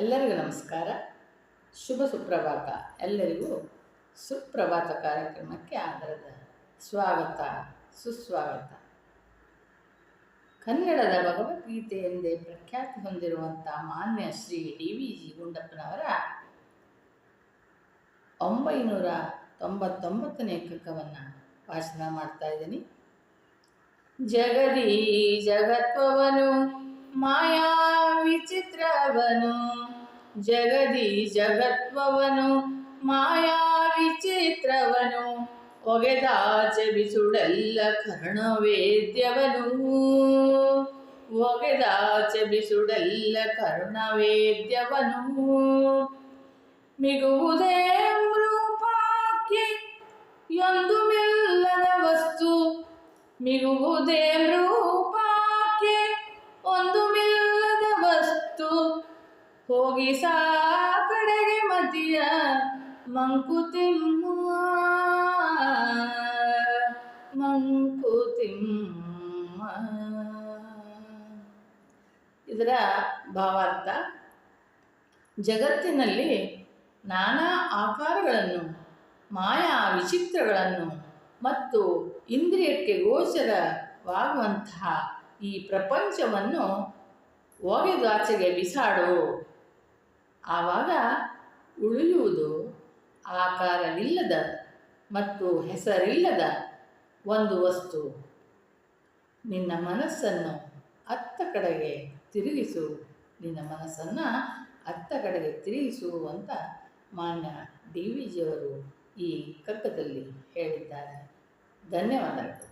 ಎಲ್ಲರಿಗೂ ನಮಸ್ಕಾರ. ಶುಭ ಸುಪ್ರಭಾತ. ಎಲ್ಲರಿಗೂ ಸುಪ್ರಭಾತ ಕಾರ್ಯಕ್ರಮಕ್ಕೆ ಆಧಾರದ ಸ್ವಾಗತ, ಸುಸ್ವಾಗತ. ಕನ್ನಡದ ಭಗವದ್ಗೀತೆ ಎಂದೇ ಪ್ರಖ್ಯಾತಿ ಹೊಂದಿರುವಂಥ ಮಾನ್ಯ ಶ್ರೀ ಡಿ ವಿ ಜಿ ಗುಂಡಪ್ಪನವರ ಒಂಬೈನೂರ ತೊಂಬತ್ತೊಂಬತ್ತನೇ ಕಕ್ಕವನ್ನು ಭಾಷಣ ಮಾಡ್ತಾ ಇದ್ದೀನಿ. ಜಗದೀ ಜಗತ್ವವನು, ಮಾಯಾ ವಿಚಿತ್ರವನು. ಜಗದಿ ಜಗತ್ವವನು ಮಾಯಾ ವಿಚಿತ್ರವನು ಒಗೆದಾಚೆ ಬಿಸುಡೆಲ್ಲ ಕರ್ಣವೇದ್ಯವನು. ಒಗೆದಾಚೆ ಬಿಸುಡೆಲ್ಲ ಕರ್ಣವೇದ್ಯವನು. ಮಿಗುವುದೇ ರೂಪಾಕ್ಕೆ ಎಂದು ಮಿಲ್ಲದ ವಸ್ತು, ಮಿಗುವುದೇ ಕಡೆಗೆ ಮತಿಯ ಮಂಕುತಿಮ್ಮ ಮಂಕುತಿಮ್ಮ ಇದರ ಭಾವಾರ್ಥ, ಜಗತ್ತಿನಲ್ಲಿ ನಾನಾ ಆಕಾರಗಳನ್ನು, ಮಾಯಾ ವಿಚಿತ್ರಗಳನ್ನು ಮತ್ತು ಇಂದ್ರಿಯಕ್ಕೆ ಗೋಚರವಾಗುವಂತಹ ಈ ಪ್ರಪಂಚವನ್ನು ಒಗೆದಾಚೆಗೆ ಬಿಸಾಡು. ಆವಾಗ ಉಳಿಯುವುದು ಆಕಾರವಿಲ್ಲದ ಮತ್ತು ಹೆಸರಿಲ್ಲದ ಒಂದು ವಸ್ತು. ನಿನ್ನ ಮನಸ್ಸನ್ನು ಅತ್ತ ಕಡೆಗೆ ತಿರುಗಿಸು. ನಿನ್ನ ಮನಸ್ಸನ್ನು ಅತ್ತ ಕಡೆಗೆ ತಿರುಗಿಸು ಅಂತ ಮಾನ್ಯ ಡಿ ವಿ ಜಿಯವರು ಈ ಕಕ್ಕದಲ್ಲಿ ಹೇಳಿದ್ದಾರೆ. ಧನ್ಯವಾದಗಳು.